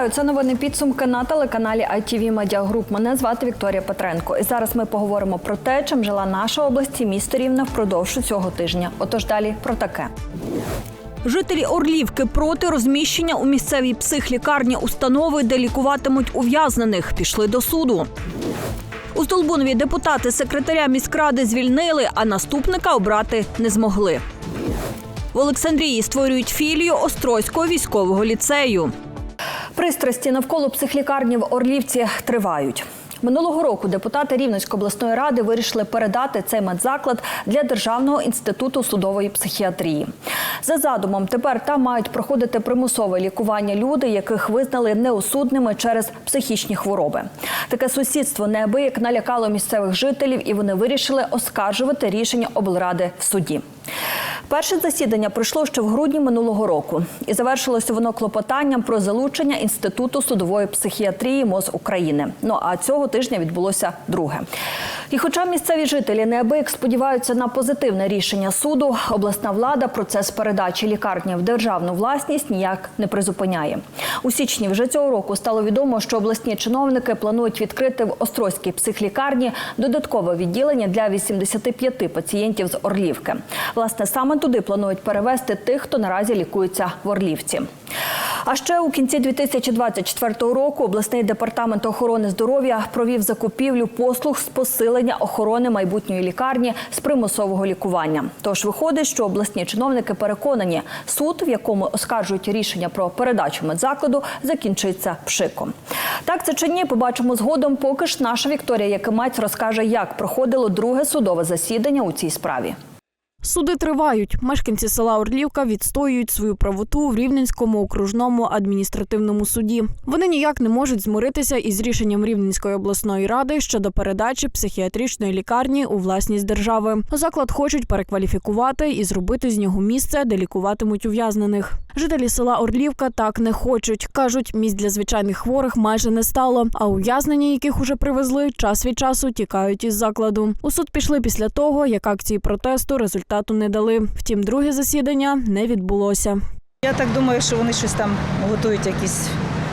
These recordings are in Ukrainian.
Вітаю, це новини підсумки на телеканалі ITV Media Group. Мене звати Вікторія Петренко. І зараз ми поговоримо про те, чим жила наша область і місто Рівне впродовж цього тижня. Отож далі про таке. Жителі Орлівки проти розміщення у місцевій психлікарні установи, де лікуватимуть ув'язнених, пішли до суду. У Столбунові депутати секретаря міськради звільнили, а наступника обрати не змогли. В Олександрії створюють філію Острозького військового ліцею. Пристрасті навколо психлікарні в Орлівці тривають. Минулого року депутати Рівненської обласної ради вирішили передати цей медзаклад для Державного інституту судової психіатрії. За задумом, тепер там мають проходити примусове лікування люди, яких визнали неосудними через психічні хвороби. Таке сусідство неабияк налякало місцевих жителів, і вони вирішили оскаржувати рішення облради в суді. Перше засідання пройшло ще в грудні минулого року, і завершилося воно клопотанням про залучення інституту судової психіатрії МОЗ України. Ну а цього тижня відбулося друге. І, хоча місцеві жителі неабияк сподіваються на позитивне рішення суду, обласна влада процес передачі лікарні в державну власність ніяк не призупиняє. У січні вже цього року стало відомо, що обласні чиновники планують відкрити в Острозькій психлікарні додаткове відділення для 85 пацієнтів з Орлівки. Власне, саме туди планують перевести тих, хто наразі лікується в Орлівці. А ще у кінці 2024 року обласний департамент охорони здоров'я провів закупівлю послуг з посилення охорони майбутньої лікарні з примусового лікування. Тож виходить, що обласні чиновники переконані, суд, в якому оскаржують рішення про передачу медзакладу, закінчиться пшиком. Так це чи ні, побачимо згодом. Поки ж наша Вікторія Якимець розкаже, як проходило друге судове засідання у цій справі. Суди тривають. Мешканці села Орлівка відстоюють свою правоту в Рівненському окружному адміністративному суді. Вони ніяк не можуть змиритися із рішенням Рівненської обласної ради щодо передачі психіатричної лікарні у власність держави. Заклад хочуть перекваліфікувати і зробити з нього місце, де лікуватимуть ув'язнених. Жителі села Орлівка так не хочуть. кажуть, місць для звичайних хворих майже не стало. А ув'язнені, яких уже привезли, час від часу тікають із закладу. У суд пішли після того, як акції протесту результату не дали. Втім, друге засідання не відбулося. Я так думаю, що вони щось там готують, якісь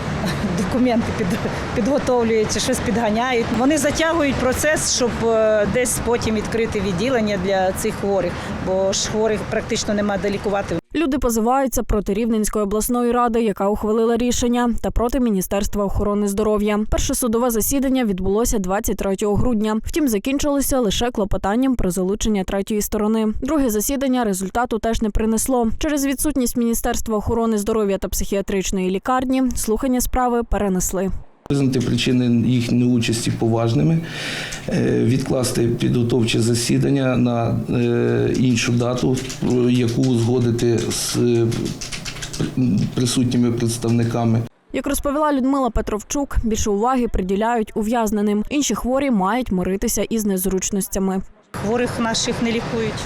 документи під, підготовлюють, щось підганяють. Вони затягують процес, щоб е, десь потім відкрити відділення для цих хворих, бо ж хворих практично нема де лікувати. Люди позиваються проти Рівненської обласної ради, яка ухвалила рішення, та проти Міністерства охорони здоров'я. Перше судове засідання відбулося 23 грудня. Втім, закінчилося лише клопотанням про залучення третьої сторони. Друге засідання результату теж не принесло. Через відсутність Міністерства охорони здоров'я та психіатричної лікарні слухання справи перенесли. Визнати причини їх неучасті поважними, е, відкласти підготовче засідання на е, іншу дату, яку узгодити з е, присутніми представниками. Як розповіла Людмила Петровчук, більше уваги приділяють ув'язненим. Інші хворі мають миритися із незручностями. Хворих наших не лікують.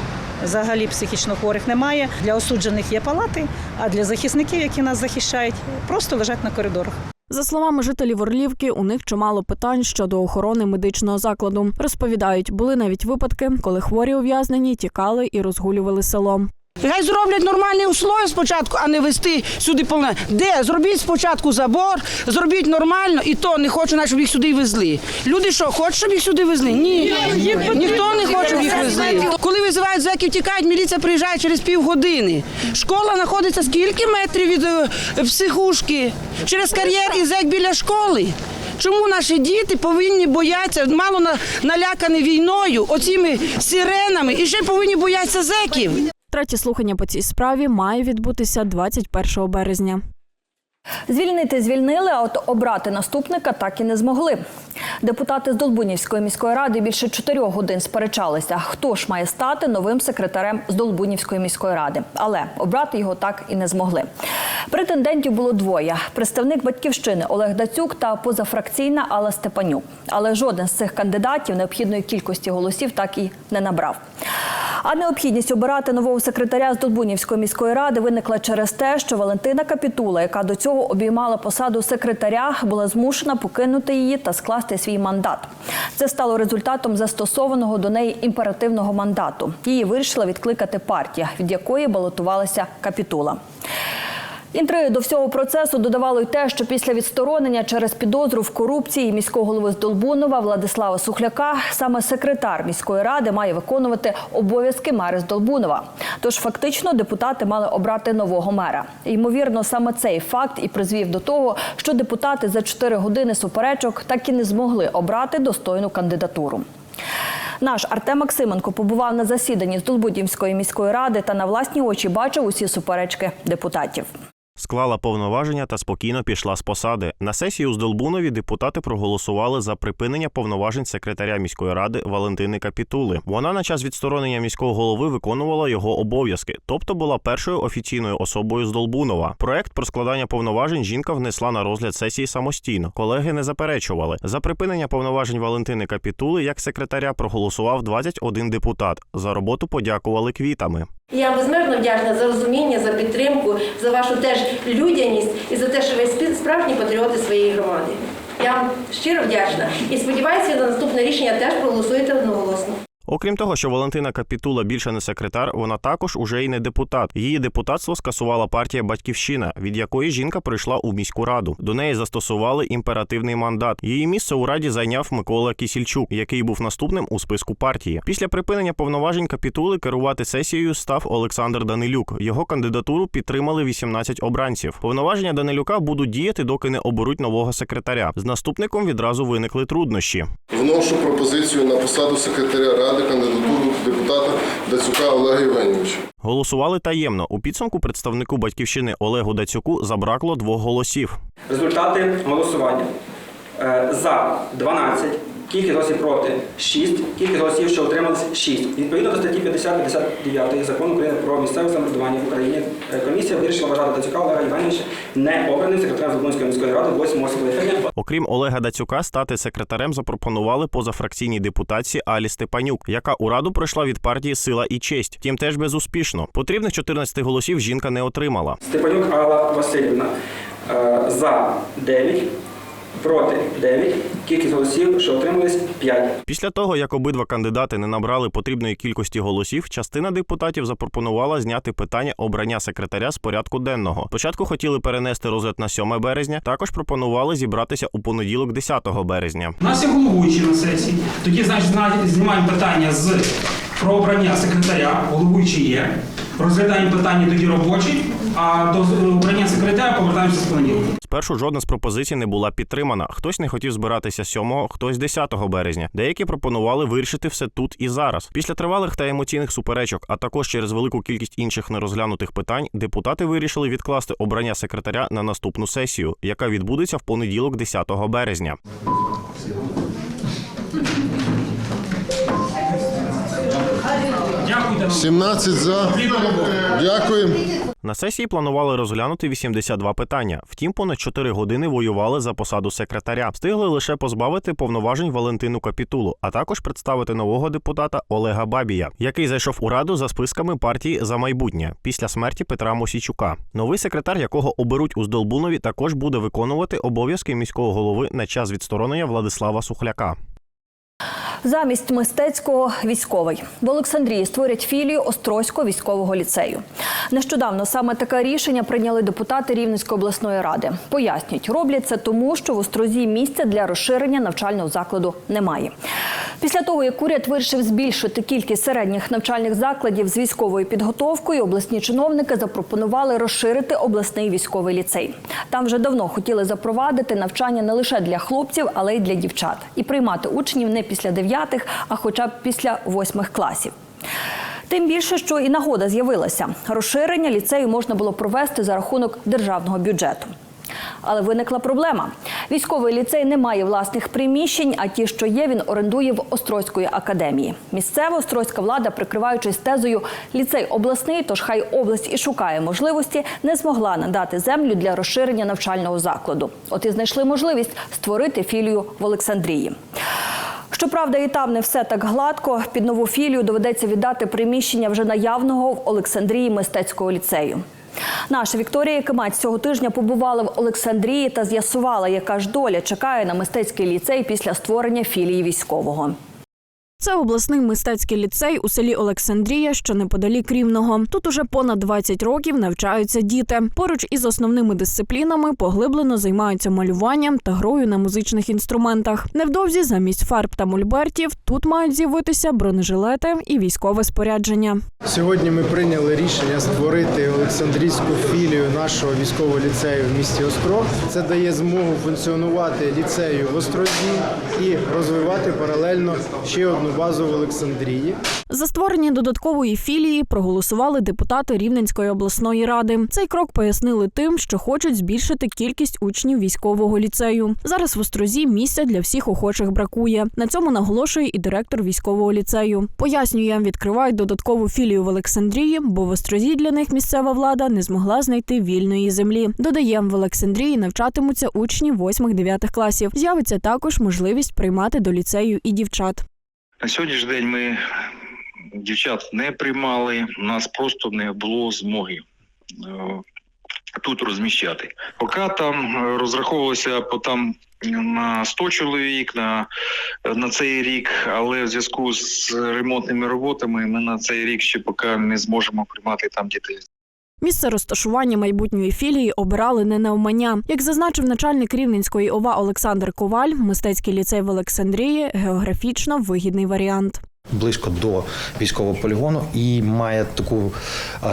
Взагалі психічно хворих немає. Для осуджених є палати, а для захисників, які нас захищають, просто лежать на коридорах. За словами жителів Орлівки, у них чимало питань щодо охорони медичного закладу. Розповідають, були навіть випадки, коли хворі ув'язнені тікали і розгулювали село. Хай зроблять нормальні условия спочатку, а не вести сюди повне. Де? Зробіть спочатку забор, зробіть нормально, і то не хочу, щоб їх сюди везли. Люди що, хочуть, щоб їх сюди везли? Ні. Ніхто не хоче, щоб їх везли. Визивають зеків, тікають, міліція приїжджає через півгодини. Школа знаходиться скільки метрів від е, психушки? Через кар'єр і зек біля школи. Чому наші діти повинні боятися, мало налякані війною, оціми сиренами, і ще повинні боятися зеків? Третє слухання по цій справі має відбутися 21 березня. Звільнити звільнили, а от обрати наступника так і не змогли. Депутати з Долбунівської міської ради більше чотирьох годин сперечалися, хто ж має стати новим секретарем з Долбунівської міської ради. Але обрати його так і не змогли. Претендентів було двоє: представник батьківщини Олег Дацюк та позафракційна Алла Степанюк. Але жоден з цих кандидатів необхідної кількості голосів так і не набрав. А необхідність обирати нового секретаря з Дубунівської міської ради виникла через те, що Валентина Капітула, яка до цього обіймала посаду секретаря, була змушена покинути її та скласти свій мандат. Це стало результатом застосованого до неї імперативного мандату. Її вирішила відкликати партія, від якої балотувалася Капітула. Інтриги до всього процесу додавало й те, що після відсторонення через підозру в корупції міського голови з Долбунова Владислава Сухляка саме секретар міської ради має виконувати обов'язки мера Долбунова. Тож фактично депутати мали обрати нового мера. Ймовірно, саме цей факт і призвів до того, що депутати за 4 години суперечок так і не змогли обрати достойну кандидатуру. Наш Артем Максименко побував на засіданні з Долбудівської міської ради та на власні очі бачив усі суперечки депутатів. Склала повноваження та спокійно пішла з посади. На сесії у Здолбунові депутати проголосували за припинення повноважень секретаря міської ради Валентини Капітули. Вона на час відсторонення міського голови виконувала його обов'язки, тобто була першою офіційною особою з Долбунова. Проект про складання повноважень жінка внесла на розгляд сесії самостійно. Колеги не заперечували. За припинення повноважень Валентини Капітули як секретаря проголосував 21 депутат. За роботу подякували квітами. Я безмерно вдячна за розуміння, за підтримку, за вашу теж людяність і за те, що ви справжні патріоти своєї громади. Я вам щиро вдячна і сподіваюся, на наступне рішення теж проголосуєте одноголосно. Окрім того, що Валентина Капітула більше не секретар, вона також уже й не депутат. Її депутатство скасувала партія Батьківщина, від якої жінка прийшла у міську раду. До неї застосували імперативний мандат. Її місце у раді зайняв Микола Кісільчук, який був наступним у списку партії. Після припинення повноважень капітули керувати сесією став Олександр Данилюк. Його кандидатуру підтримали 18 обранців. Повноваження Данилюка будуть діяти, доки не оберуть нового секретаря. З наступником відразу виникли труднощі. Вношу пропозицію на посаду секретаря ради кандидатуру депутата Дацюка Олега Євгенійовича. Голосували таємно. У підсумку представнику батьківщини Олегу Дацюку забракло двох голосів. Результати голосування. Е, За 12, кількість голосів проти 6, кількість голосів, що утримались 6. Відповідно до статті 50-59 закону України про місцеве самоврядування в Україні, е, комісія вирішила вважати Дацюка Олега Івановича не обраним секретарем Забунської міської ради 8 скликання. Окрім Олега Дацюка, стати секретарем запропонували позафракційній депутатці Алі Степанюк, яка у раду пройшла від партії Сила і честь. Втім, теж безуспішно. Потрібних 14 голосів жінка не отримала. Степанюк Алла Васильівна е, за 9, проти 9, кількість голосів, що утримались 5. Після того, як обидва кандидати не набрали потрібної кількості голосів, частина депутатів запропонувала зняти питання обрання секретаря з порядку денного. Спочатку хотіли перенести розгляд на 7 березня. Також пропонували зібратися у понеділок, 10 березня. У нас є головуючий на сесії. Тоді, значить, зна- знімаємо питання з про обрання секретаря, головуючий є. Розглядаємо питання тоді робочі, а до обрання секретаря повертаємося з понеділка. Спершу жодна з пропозицій не була підтримана. Хтось не хотів збиратися 7, хтось 10 березня. Деякі пропонували вирішити все тут і зараз. Після тривалих та емоційних суперечок, а також через велику кількість інших нерозглянутих питань, депутати вирішили відкласти обрання секретаря на наступну сесію, яка відбудеться в понеділок, 10 березня. 17 за. Дякую. На сесії планували розглянути 82 питання. Втім, понад 4 години воювали за посаду секретаря. Встигли лише позбавити повноважень Валентину Капітулу, а також представити нового депутата Олега Бабія, який зайшов у раду за списками партії за майбутнє після смерті Петра Мосійчука. Новий секретар, якого оберуть у Здолбунові, також буде виконувати обов'язки міського голови на час відсторонення Владислава Сухляка. Замість мистецького військовий в Олександрії створять філію Острозького військового ліцею. Нещодавно саме таке рішення прийняли депутати Рівненської обласної ради. Пояснюють, роблять це тому, що в Острозі місця для розширення навчального закладу немає. Після того, як уряд вирішив збільшити кількість середніх навчальних закладів з військовою підготовкою, обласні чиновники запропонували розширити обласний військовий ліцей. Там вже давно хотіли запровадити навчання не лише для хлопців, але й для дівчат, і приймати учнів не після дев'ятих, а хоча б після восьмих класів. Тим більше, що і нагода з'явилася. Розширення ліцею можна було провести за рахунок державного бюджету. Але виникла проблема. Військовий ліцей не має власних приміщень, а ті, що є, він орендує в Острозької академії. Місцева острозька влада, прикриваючись тезою ліцей обласний, тож хай область і шукає можливості, не змогла надати землю для розширення навчального закладу. От і знайшли можливість створити філію в Олександрії. Щоправда, і там не все так гладко. Під нову філію доведеться віддати приміщення вже наявного в Олександрії мистецького ліцею. Наша Вікторія Якимець цього тижня побувала в Олександрії та з'ясувала, яка ж доля чекає на мистецький ліцей після створення філії військового. Це обласний мистецький ліцей у селі Олександрія, що неподалік Рівного. Тут уже понад 20 років навчаються діти. Поруч із основними дисциплінами поглиблено займаються малюванням та грою на музичних інструментах. Невдовзі замість фарб та мольбертів тут мають з'явитися бронежилети і військове спорядження. Сьогодні ми прийняли рішення створити Олександрійську філію нашого військового ліцею в місті Острог. Це дає змогу функціонувати ліцею в Острозі і розвивати паралельно ще одну базу в Олександрії. За створення додаткової філії проголосували депутати Рівненської обласної ради. Цей крок пояснили тим, що хочуть збільшити кількість учнів військового ліцею. Зараз в Острозі місця для всіх охочих бракує. На цьому наголошує і директор військового ліцею. Пояснює, відкривають додаткову філію в Олександрії, бо в Острозі для них місцева влада не змогла знайти вільної землі. Додає, в Олександрії навчатимуться учні 8-9 класів. З'явиться також можливість приймати до ліцею і дівчат. На сьогоднішній день ми дівчат не приймали, у нас просто не було змоги е, тут розміщати. Поки там е, розраховувалося по там на 100 чоловік на, на цей рік, але в зв'язку з ремонтними роботами ми на цей рік ще поки не зможемо приймати там дітей. Місце розташування майбутньої філії обирали не навмання. Як зазначив начальник Рівненської ОВА Олександр Коваль, мистецький ліцей в Олександрії географічно вигідний варіант. близько до військового полігону і має таку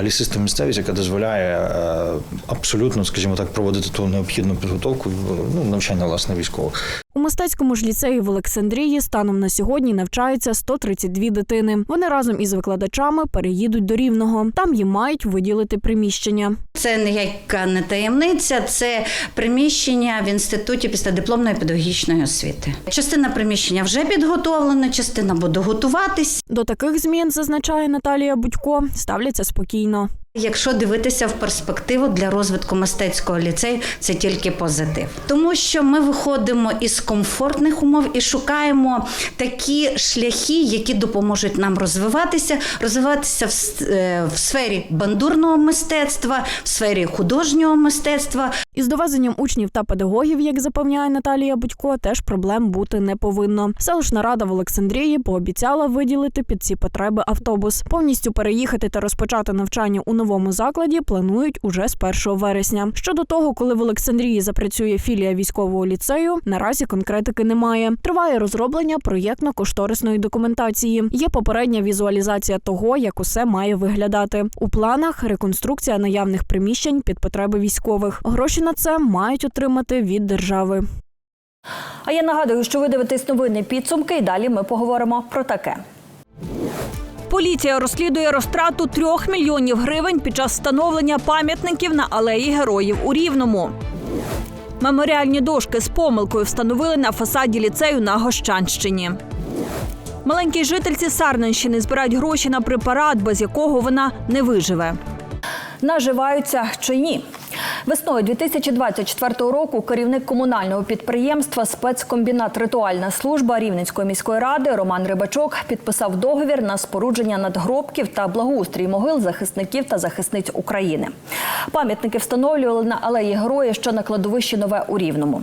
лісисту місцевість, яка дозволяє е, абсолютно, скажімо так, проводити ту необхідну підготовку ну, навчання власне військових. У мистецькому ж ліцеї в Олександрії станом на сьогодні навчаються 132 дитини. Вони разом із викладачами переїдуть до Рівного. Там їм мають виділити приміщення. Це ніяка не таємниця, це приміщення в інституті післядипломної педагогічної освіти. Частина приміщення вже підготовлена, частина буде готуватись. До таких змін зазначає Наталія Будько, ставляться спокійно. Якщо дивитися в перспективу для розвитку мистецького ліцею, це тільки позитив, тому що ми виходимо із комфортних умов і шукаємо такі шляхи, які допоможуть нам розвиватися, розвиватися в, е, сфері бандурного мистецтва, в сфері художнього мистецтва, Із довезенням учнів та педагогів, як запевняє Наталія Будько, теж проблем бути не повинно. Селищна рада в Олександрії пообіцяла виділити під ці потреби автобус. Повністю переїхати та розпочати навчання у новому закладі планують уже з 1 вересня. Щодо того, коли в Олександрії запрацює філія військового ліцею, наразі конкретики немає. Триває розроблення проєктно-кошторисної документації. Є попередня візуалізація того, як усе має виглядати. У планах реконструкція наявних приміщень під потреби військових. Гроші на це мають отримати від держави. А я нагадую, що ви дивитесь новини підсумки, і далі ми поговоримо про таке. Поліція розслідує розтрату трьох мільйонів гривень під час встановлення пам'ятників на алеї героїв у Рівному. Меморіальні дошки з помилкою встановили на фасаді ліцею на Гощанщині. Маленькій жительці Сарненщини збирають гроші на препарат, без якого вона не виживе. Наживаються чи ні? Весною 2024 року керівник комунального підприємства спецкомбінат Ритуальна служба Рівненської міської ради Роман Рибачок підписав договір на спорудження надгробків та благоустрій могил захисників та захисниць України. Пам'ятники встановлювали на алеї Героя, що на кладовищі Нове у Рівному.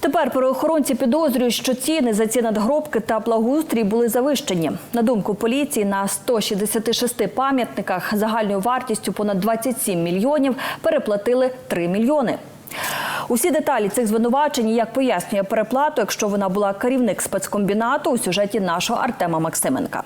Тепер правоохоронці підозрюють, що ціни за ці надгробки та благоустрій були завищені. На думку поліції, на 166 пам'ятниках загальною вартістю понад 27 мільйонів переплатили 3 мільйони. Усі деталі цих звинувачень, як пояснює переплату, якщо вона була керівник спецкомбінату у сюжеті нашого Артема Максименка.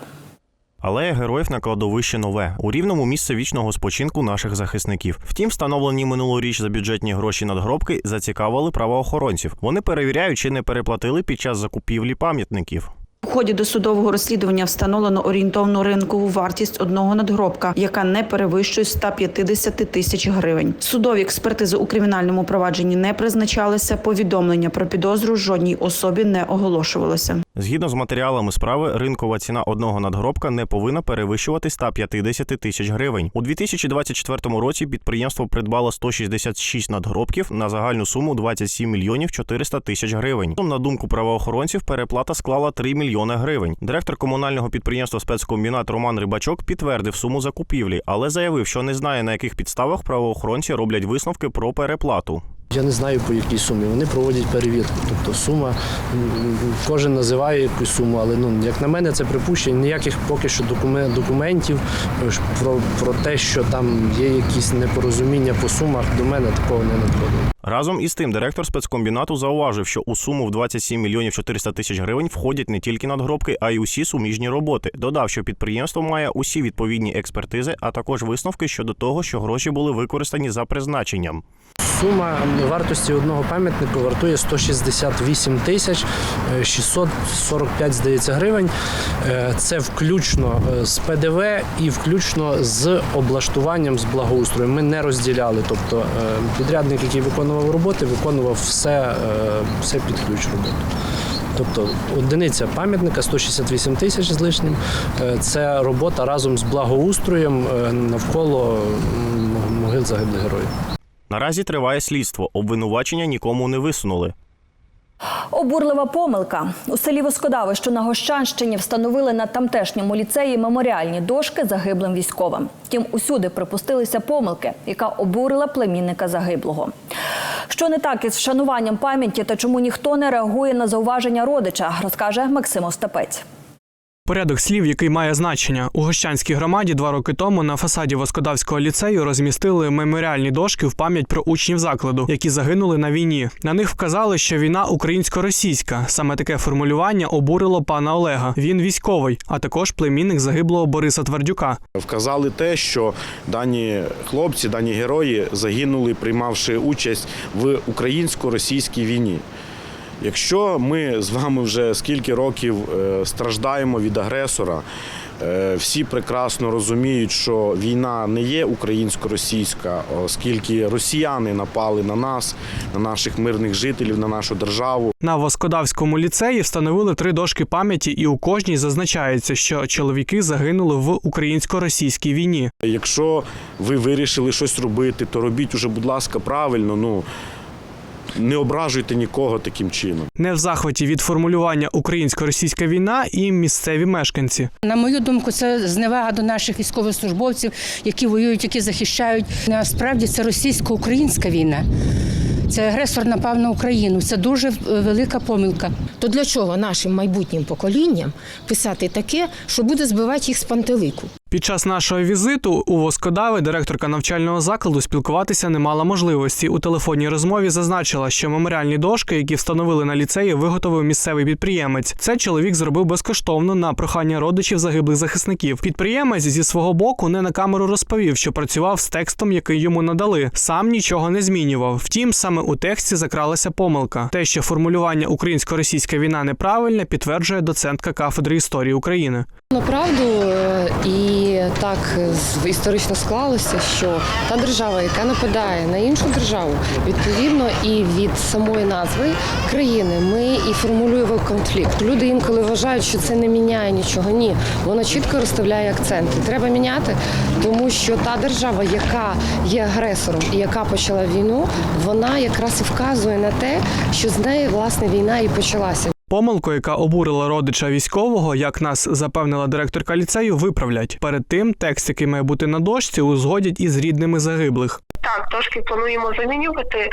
Алея героїв на кладовище нове у рівному місце вічного спочинку наших захисників. Втім, встановлені минулоріч за бюджетні гроші надгробки зацікавили правоохоронців. Вони перевіряють, чи не переплатили під час закупівлі пам'ятників. У ході досудового розслідування встановлено орієнтовну ринкову вартість одного надгробка, яка не перевищує 150 тисяч гривень. Судові експертизи у кримінальному провадженні не призначалися. Повідомлення про підозру жодній особі не оголошувалося. Згідно з матеріалами справи, ринкова ціна одного надгробка не повинна перевищувати 150 тисяч гривень. У 2024 році підприємство придбало 166 надгробків на загальну суму 27 мільйонів 400 тисяч гривень. На думку правоохоронців, переплата склала 3 мільйони гривень. Директор комунального підприємства спецкомбінат Роман Рибачок підтвердив суму закупівлі, але заявив, що не знає на яких підставах правоохоронці роблять висновки про переплату. Я не знаю по якій сумі. Вони проводять перевірку. Тобто сума, кожен називає якусь суму, але ну як на мене, це припущення. Ніяких поки що докумен- документів е, про, про те, що там є якісь непорозуміння по сумах, до мене такого не надходило. Разом із тим, директор спецкомбінату зауважив, що у суму в 27 мільйонів 400 тисяч гривень входять не тільки надгробки, а й усі суміжні роботи. Додав, що підприємство має усі відповідні експертизи, а також висновки щодо того, що гроші були використані за призначенням. Сума вартості одного пам'ятника вартує 168 тисяч е, 645, здається, гривень. Е, Це включно е, з ПДВ і включно з облаштуванням з благоустроєм. Ми не розділяли. Тобто е, підрядник, який виконував роботи, виконував все, е, все під ключ роботи. Тобто одиниця пам'ятника 168 тисяч з лишнім. Е, Це робота разом з благоустроєм е, навколо могил загиблих героїв. Наразі триває слідство. Обвинувачення нікому не висунули. Обурлива помилка у селі Воскодаве, що на Гощанщині, встановили на тамтешньому ліцеї меморіальні дошки загиблим військовим. Втім, усюди припустилися помилки, яка обурила племінника загиблого. Що не так із вшануванням пам'яті та чому ніхто не реагує на зауваження родича, розкаже Максим Остапець. Порядок слів, який має значення у Гощанській громаді, два роки тому на фасаді Воскодавського ліцею розмістили меморіальні дошки в пам'ять про учнів закладу, які загинули на війні. На них вказали, що війна українсько-російська. Саме таке формулювання обурило пана Олега. Він військовий, а також племінник загиблого Бориса Твердюка. Вказали те, що дані хлопці, дані герої загинули, приймавши участь в українсько-російській війні. Якщо ми з вами вже скільки років е, страждаємо від агресора, е, всі прекрасно розуміють, що війна не є українсько-російська, оскільки росіяни напали на нас, на наших мирних жителів, на нашу державу. На Воскодавському ліцеї встановили три дошки пам'яті, і у кожній зазначається, що чоловіки загинули в українсько-російській війні. Якщо ви вирішили щось робити, то робіть уже, будь ласка, правильно. Ну не ображуйте нікого таким чином. Не в захваті від формулювання українсько-російська війна і місцеві мешканці. На мою думку, це зневага до наших військовослужбовців, які воюють, які захищають. Насправді це російсько-українська війна. Це агресор напав на Україну. Це дуже е, велика помилка. То для чого нашим майбутнім поколінням писати таке, що буде збивати їх з пантелику? Під час нашого візиту у Воскодави директорка навчального закладу спілкуватися не мала можливості. У телефонній розмові зазначила, що меморіальні дошки, які встановили на ліцеї, виготовив місцевий підприємець. Це чоловік зробив безкоштовно на прохання родичів загиблих захисників. Підприємець зі свого боку не на камеру розповів, що працював з текстом, який йому надали. Сам нічого не змінював. Втім, саме у тексті закралася помилка. Те, що формулювання українсько-російська війна неправильне, підтверджує доцентка кафедри історії України. Направду е, і так історично склалося, що та держава, яка нападає на іншу державу, відповідно і від самої назви країни ми і формулюємо конфлікт. Люди інколи вважають, що це не міняє нічого. Ні, воно чітко розставляє акценти. Треба міняти, тому що та держава, яка є агресором і яка почала війну, вона якраз і вказує на те, що з неї власне війна і почалася. Помилку, яка обурила родича військового, як нас запевнила директорка ліцею, виправлять. Перед тим текст, який має бути на дошці, узгодять із рідними загиблих. Так, трошки плануємо замінювати.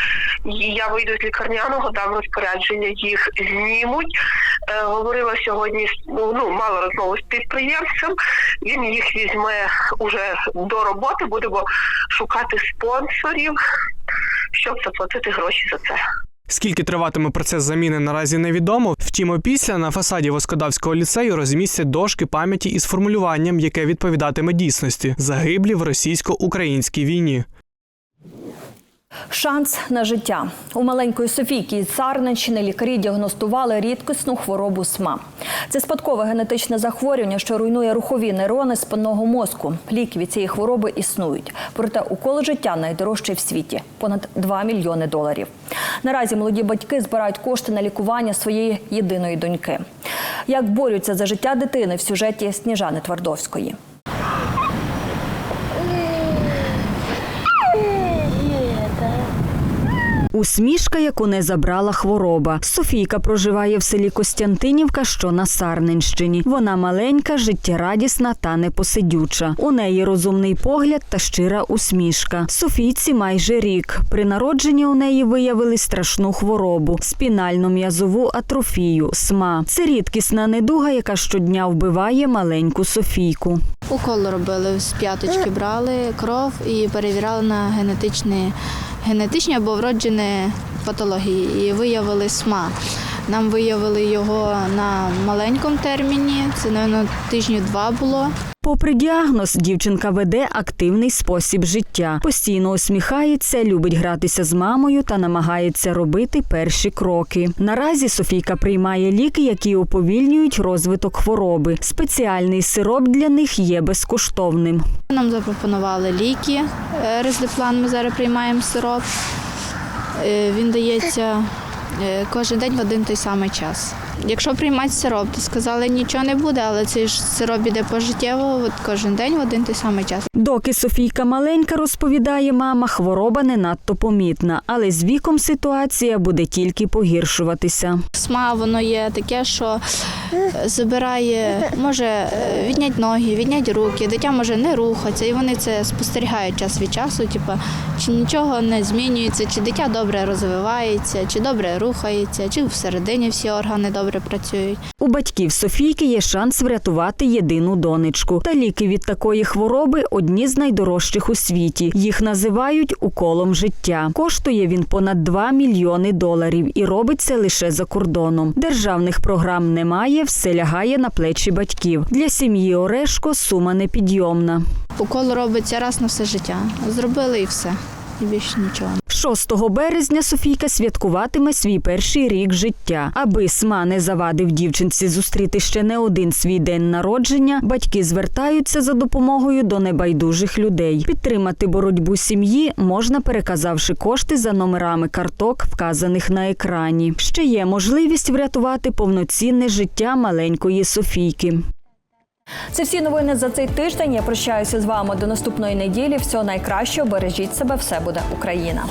Я вийду з лікарняного, дам розпорядження, їх знімуть. Е, говорила сьогодні ну, ну, мала розмову з підприємцем. Він їх візьме уже до роботи. Будемо шукати спонсорів, щоб заплатити гроші за це. Скільки триватиме процес заміни, наразі невідомо. Втім, опісля на фасаді Воскодавського ліцею розмістять дошки пам'яті із формулюванням, яке відповідатиме дійсності загиблі в російсько-українській війні. Шанс на життя у маленької Софійки із Сарненщини лікарі діагностували рідкісну хворобу СМА. Це спадкове генетичне захворювання, що руйнує рухові нейрони спинного мозку. Ліки від цієї хвороби існують. Проте укол життя найдорожчий в світі понад 2 мільйони доларів. Наразі молоді батьки збирають кошти на лікування своєї єдиної доньки. Як борються за життя дитини в сюжеті Сніжани Твардовської. Усмішка, яку не забрала хвороба. Софійка проживає в селі Костянтинівка, що на Сарненщині. Вона маленька, життєрадісна та непосидюча. У неї розумний погляд та щира усмішка. Софійці майже рік. При народженні у неї виявили страшну хворобу спінальну м'язову атрофію СМА. Це рідкісна недуга, яка щодня вбиває маленьку Софійку. Укол робили з п'яточки, брали кров і перевіряли на генетичні, генетичні або вроджені патології. І виявили СМА. Нам виявили його на маленькому терміні, це, мабуть, тижні два було. Попри діагноз, дівчинка веде активний спосіб життя. Постійно усміхається, любить гратися з мамою та намагається робити перші кроки. Наразі Софійка приймає ліки, які уповільнюють розвиток хвороби. Спеціальний сироп для них є безкоштовним. Нам запропонували ліки. е, Резліплан ми зараз приймаємо сироп. Е, Він дається е, кожен день в один той самий час. Якщо приймати сироп, то сказали, нічого не буде, але цей ж сироп іде пожиттєво от кожен день в один той самий час. Доки Софійка маленька, розповідає мама, хвороба не надто помітна, але з віком ситуація буде тільки погіршуватися. СМА воно є таке, що е, забирає, може е, відняти ноги, відняти руки, дитя може не рухатися, і вони це спостерігають час від часу, типу, чи нічого не змінюється, чи дитя добре розвивається, чи добре рухається, чи всередині всі органи добре працюють. У батьків Софійки є шанс врятувати єдину донечку. Та ліки від такої хвороби одні з найдорожчих у світі. Їх називають уколом життя. Коштує він понад 2 мільйони доларів і робиться лише за кордоном. Державних програм немає, все лягає на плечі батьків. Для сім'ї Орешко сума непідйомна. Укол робиться раз на все життя. Зробили і все. І більше нічого. 6 березня Софійка святкуватиме свій перший рік життя. Аби СМА не завадив дівчинці зустріти ще не один свій день народження, батьки звертаються за допомогою до небайдужих людей. Підтримати боротьбу сім'ї можна, переказавши кошти за номерами карток, вказаних на екрані. Ще є можливість врятувати повноцінне життя маленької Софійки. Це всі новини за цей тиждень. Я прощаюся з вами до наступної неділі. Всього найкращого. Бережіть себе, все буде Україна.